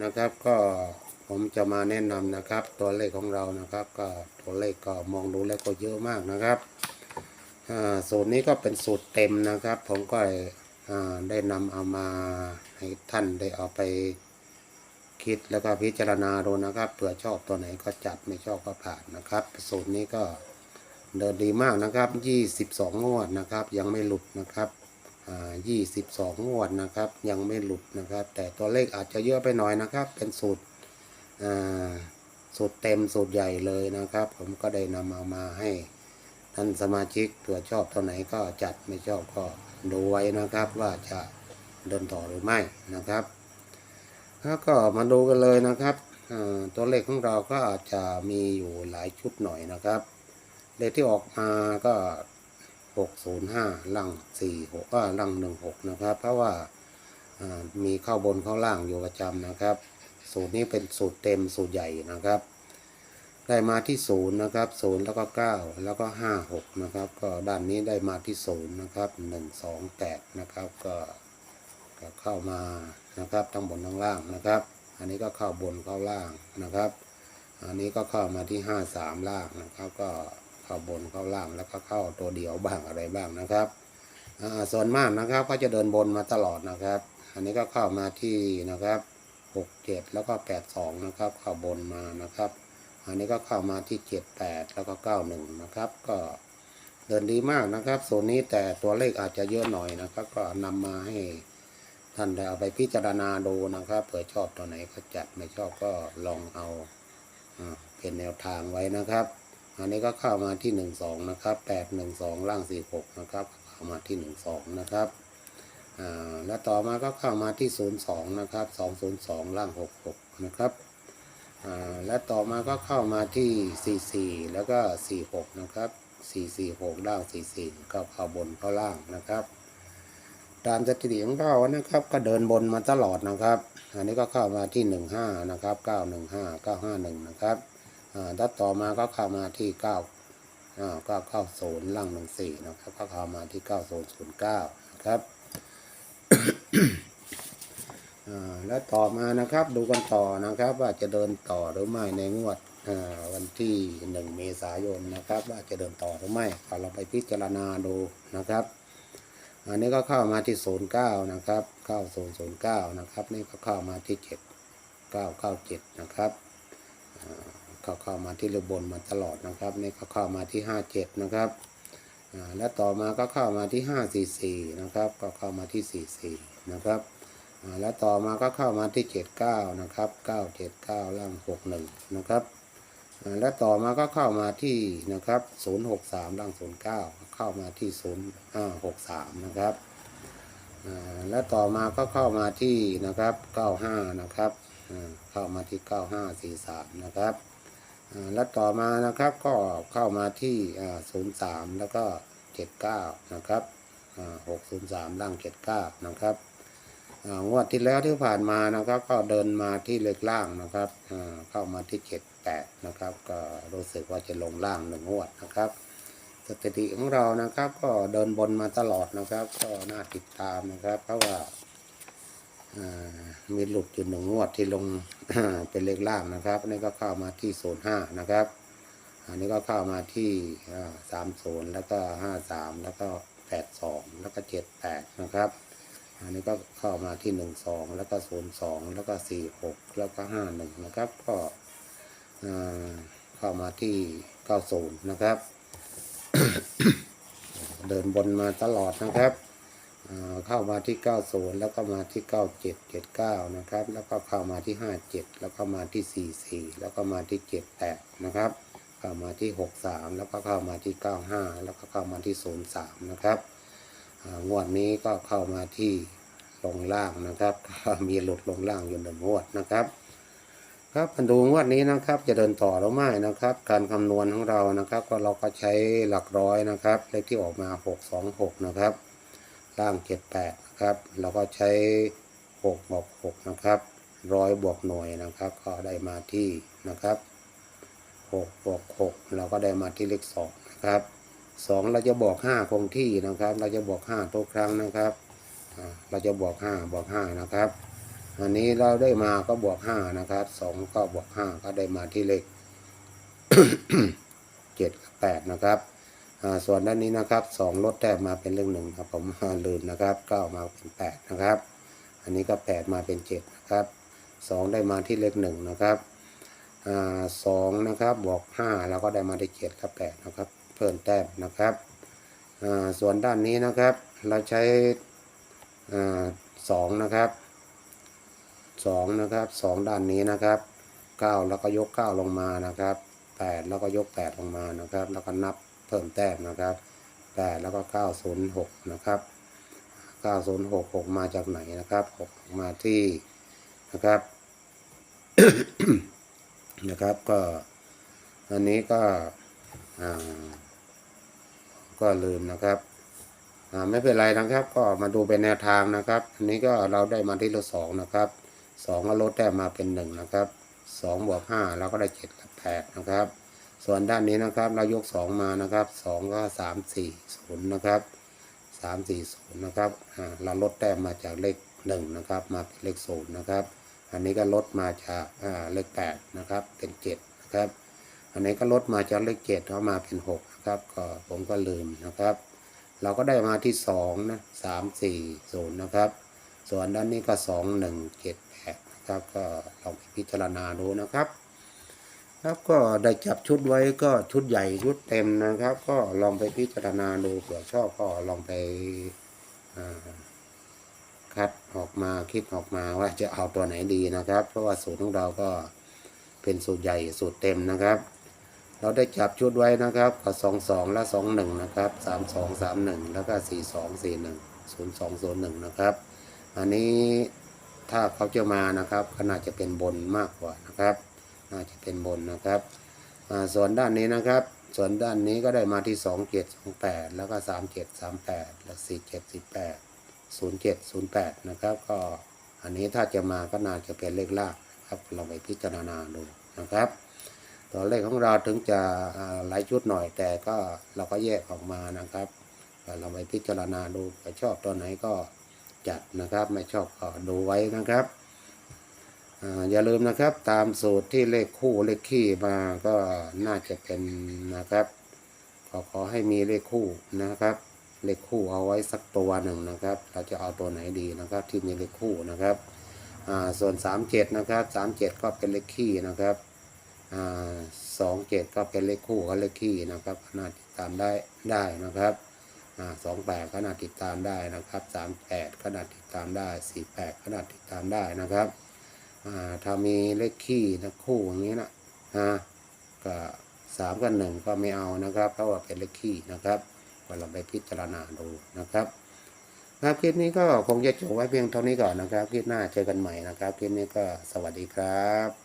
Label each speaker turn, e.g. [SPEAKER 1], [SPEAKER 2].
[SPEAKER 1] นะครับก็ผมจะมาแนะนำนะครับ ตัวเลขของเรานะครับ ก็ตัวเลขก็มองดูแล้วก็เยอะมากนะครับสูตรนี้ก็เป็นสูตรเต็มนะครับ ผมก็ได้นำเอามาให้ท่านได้เอาไปคิดแล้วก็พิจารณาดูนะครับเผื่อชอบตัวไหนก็จัดไม่ชอบก็ผ่านนะครับ สูตรนี้ก็เดินดีมากนะครับ 22 งวดนะครับ ยังไม่หลุดนะครับ อ่า22งวดนะครับ ยังไม่หลุดนะครับ แต่ตัวเลขอาจจะเยอะไปหน่อยนะครับ เป็นสูตรสูตรเต็มสูตรใหญ่เลยนะครับ ผมก็ได้นำเอามาให้ท่านสมาชิกเผื่อชอบตัวไหนก็จัดไม่ชอบก็ดูไว้นะครับว่าจะเดินต่อหรือไม่นะครับแล้วก็มาดูกันเลยนะครับตัวเลขของเราก็อาจจะมีอยู่หลายชุดหน่อยนะครับเลขที่ออกมาก็ หกศูนย์ห้าล่างสี่หกก็ล่างหนึ่งหกนะครับ เพราะว่ามีเข้าบนเข้าล่างอยู่ประจำนะครับ สูตรนี้เป็นสูตรเต็มสูตรใหญ่นะครับ ได้มาที่ศูนย์นะครับศูนย์แล้วก็เก้าแล้วก็ห้าหกนะครับ ก็ด้านนี้ได้มาที่ศูนย์นะครับหนึ่งสองแปดนะครับก็ก็เข้ามานะครับทั้งบนทั้งล่างนะครับ อันนี้ก็เข้าบนเข้าล่างนะครับ อันนี้ก็เข้ามาที่ห้าสามล่างนะครับก็ เข้าบนเข้าล่างแล้วก็เข้าตัวเดียวบ้างอะไรบ้างนะครับส่วนมากนะครับก็จะเดินบนมาตลอดนะครับ อันนี้ก็เข้ามาที่นะครับหกเจ็ดแล้วก็แปดสองนะครับเข้าบนมานะครับ อันนี้ก็เข้ามาที่เจ็ดแปดแล้วก็เก้าหนึ่งนะครับ ก็เดินดีมากนะครับส่วนนี้แต่ตัวเลขอาจจะเยอะหน่อยนะครับ ก็นำมาให้ท่านได้เอาไปพิจารณาดูนะครับเผื่อชอบตัวไหนก็จัดไม่ชอบก็ลองเอาอ่าเป็นแนวทางไว้นะครับ อันนี้ก็เข้ามาที่หนึ่งสองนะครับแปดหนึ่งสองล่างสี่หกนะครับเข้ามาที่หนึ่งสองนะครับอ่าแล้วต่อมาก็เข้ามาที่ศูนย์สองนะครับสองศูนย์สองล่างหกหกนะครับอ่าและต่อมาก็เข้ามาที่สี่สี่แล้วก็สี่หกนะครับสี่สี่หกล่างสี่สี่ก็เข้าบนเข้าล่างนะครับตามสถิติของเรานะครับก็เดินบนมาตลอดนะครับ อันนี้ก็เข้ามาที่หนึ่งห้านะครับเก้าหนึ่งห้าเก้าห้าหนึ่งนะครับ ถ้าต่อมาก็เข้ามาที่เก้าก็เข้าศูนย์ล่างหนึ่งสี่นะครับ ก็เข้ามาที่เก้าศูนย์ศูนย์เก้านะครับแล้วต่อมานะครับดูกันต่อนะครับ ว่าจะเดินต่อหรือไม่ในงวดวันที่หนึ่งเมษายนนะครับ ว่าจะเดินต่อหรือไม่เราไปพิจารณาดูนะครับอันนี้ก็เข้ามาที่ศูนย์เก้านะครับเก้าศูนย์ศูนย์เก้านะครับ นี่ก็เข้ามาที่เจ็ดเก้าเก้าเจ็ดนะครับ เข้าเข้ามาที่เรือบนมาตลอดนะครับนี่ก็เข้ามาที่ห้าเจ็ดนะครับอ่าและต่อมาก็เข้ามาที่ห้าสี่สี่นะครับ ก็เข้ามาที่สี่สี่นะครับอ่าและต่อมาก็เข้ามาที่เจ็ดเก้านะครับเก้าเจ็ดเก้าล่างหกหนึ่งนะครับและต่อมาก็เข้ามาที่นะครับศูนย์หกสามล่างศูนย์เก้าเข้ามาที่ศูนย์ห้าหกสามนะครับแล้วต่อมาก็เข้ามาที่นะครับ 95 นะครับอ่าเข้ามาที่ 9543 นะครับ แล้วต่อมานะครับก็เข้ามาที่อ่า03แล้วก็79นะครับ603ล่าง79นะครับงวดที่แล้วที่ผ่านมานะครับ ก็เดินมาที่เลขล่างนะครับเข้ามาที่78นะครับ ก็รู้สึกว่าจะลงล่างหนึ่งงวดนะครับสถิติของเรานะครับ ก็เดินบนมาตลอดนะครับ ก็น่าติดตามนะครับ เพราะว่า มีหลุดอยู่หนึ่งงวดที่ลงเป็นเลขล่างนะครับนี่ก็เข้ามาที่ศูนย์ห้านะครับ อันนี้ก็เข้ามาที่สามศูนย์แล้วก็ห้าสามแล้วก็แปดสองแล้วก็เจ็ดแปดนะครับ อันนี้ก็เข้ามาที่หนึ่งสองแล้วก็ศูนย์สองแล้วก็สี่หกแล้วก็ห้าหนึ่งนะครับ ก็เข้ามาที่เก้าศูนย์นะครับ เดินบนมาตลอดนะครับ เข้ามาที่ 90 แล้วก็มาที่ 97 79 นะครับ แล้วก็เข้ามาที่ 57 แล้วก็มาที่ 44 แล้วก็มาที่ 78 นะครับ เข้ามาที่ 63 แล้วก็เข้ามาที่ 95 แล้วก็เข้ามาที่ 03 นะครับงวดนี้ก็เข้ามาที่ลงล่างนะครับมีหลุดลงล่างอยู่หนึ่งงวดนะครับ ครับมาดูงวดนี้นะครับ จะเดินต่อหรือไม่นะครับ การคำนวณของเรานะครับ ก็เราก็ใช้หลักร้อยนะครับ เลขที่ออกมา 626 นะครับ ล่าง78นะครับ เราก็ใช้6บวก6นะครับร้อยบวกหน่วยนะครับ ก็ได้มาที่นะครับ6บวก6เราก็ได้มาที่เลข2นะครับ2เราจะบวก5คงที่นะครับ เราจะบวก5ทุกครั้งนะครับเราจะบวก5บวก5นะครับ อันนี้เราได้มาก็บวกห้านะครับสองก็บวกห้าก็ได้มาที่เลขเจ็ดแปดนะครับ ส่วนด้านนี้นะครับสองลดแต้มมาเป็นเลขหนึ่งครับผมลืมนะครับเก้ามาเป็นแปดนะครับ อันนี้ก็แปดมาเป็นเจ็ดนะครับสองได้มาที่เลขหนึ่งนะครับอ่าสองนะครับบวกห้าเราก็ได้มาที่เจ็ดกับแปดนะครับ เพิ่มแต้มนะครับอ่าส่วนด้านนี้นะครับเราใช้อ่าสองนะครับสองนะครับสองด้านนี้นะครับเก้าแล้วก็ยกเก้าลงมานะครับแปดแล้วก็ยกแปดลงมานะครับ แล้วก็นับ พิ่มแต้มนะครับแปดแล้วก็เก้าศูนย์หกนะครับ906 6มาจากไหนนะครับ6มาที่นะครับนะครับก็อันนี้ก็ก็ลืมนะครับไม่เป็นไรนะครับ ก็มาดูเป็นแนวทางนะครับ อันนี้ก็เราได้มาที่เลขสองนะครับสองก็ลดแต้มมาเป็นหนึ่งนะครับสองบวกห้าเราก็ได้เจ็ดกับแปดนะครับ ส่วนด้านนี้นะครับ เรายกสองมานะครับสองก็สามสี่ศูนย์นะครับสามสี่ศูนย์นะครับเราลดแต้มมาจากเลขหนึ่งนะครับ มาเป็นเลขศูนย์นะครับ อันนี้ก็ลดมาจากเลขแปดนะครับ เป็นเจ็ดนะครับ อันนี้ก็ลดมาจากเลขเจ็ดเข้ามาเป็นหกนะครับ ก็ผมก็ลืมนะครับ เราก็ได้มาที่สองนะสามสี่ศูนย์นะครับ ส่วนด้านนี้ก็สองหนึ่งเจ็ดแปดนะครับ ก็ลองพิจารณาดูนะครับ ครับก็ได้จับชุดไว้ก็ชุดใหญ่ชุดเต็มนะครับ ก็ลองไปพิจารณาดูเผื่อชอบก็ลองไปคัดออกมาคิดออกมาว่าจะเอาตัวไหนดีนะครับ เพราะว่าสูตรของเราก็เป็นสูตรใหญ่สูตรเต็มนะครับ เราได้จับชุดไว้นะครับก็สองสองและสองหนึ่งนะครับสามสองสามหนึ่งแล้วก็สี่สองสี่หนึ่งศูนย์สองศูนย์หนึ่งนะครับ อันนี้ถ้าเขาจะมานะครับก็น่าจะเป็นบนมากกว่านะครับ น่าจะเป็นบนนะครับส่วนด้านนี้นะครับ ส่วนด้านนี้ก็ได้มาที่สองเจ็ดสองแปดแล้วก็สามเจ็ดสามแปดและสี่เจ็ดสี่แปดศูนย์เจ็ดศูนย์แปดนะครับ ก็อันนี้ถ้าจะมาก็น่าจะเป็นเลขล่างครับลองไปพิจารณาดูนะครับ ตัวเลขของเราถึงจะหลายชุดหน่อยแต่ก็เราก็แยกออกมานะครับเราไปพิจารณาดูใครชอบตัวไหนก็จัดนะครับ ไม่ชอบก็ดูไว้นะครับ อย่าลืมนะครับตามสูตรที่เลขคู่เลขขี้มาก็น่าจะเป็นนะครับก็ขอให้มีเลขคู่นะครับ เลขคู่เอาไว้สักตัวหนึ่งนะครับ เราจะเอาตัวไหนดีนะครับ ที่มีเลขคู่นะครับอ่าส่วนสามเจ็ดนะครับสามเจ็ดก็เป็นเลขขี้นะครับอ่าสองเจ็ดก็เป็นเลขคู่กับเลขขี้นะครับน่าติดตามได้ได้นะครับอ่าสองแปดก็น่าติดตามได้นะครับสามแปดก็น่าติดตามได้สี่แปดก็น่าติดตามได้นะครับ ถ้ามีเลขขี้นะคู่อย่างนี้นะฮะก็สามกับหนึ่งก็ไม่เอานะครับ เพราะว่าเป็นเลขขี้นะครับก็เราไปพิจารณาดูนะครับครับคลิปนี้ก็คงจะจบไว้เพียงเท่านี้ก่อนนะครับคลิปหน้าเจอกันใหม่นะครับคลิปนี้ก็สวัสดีครับ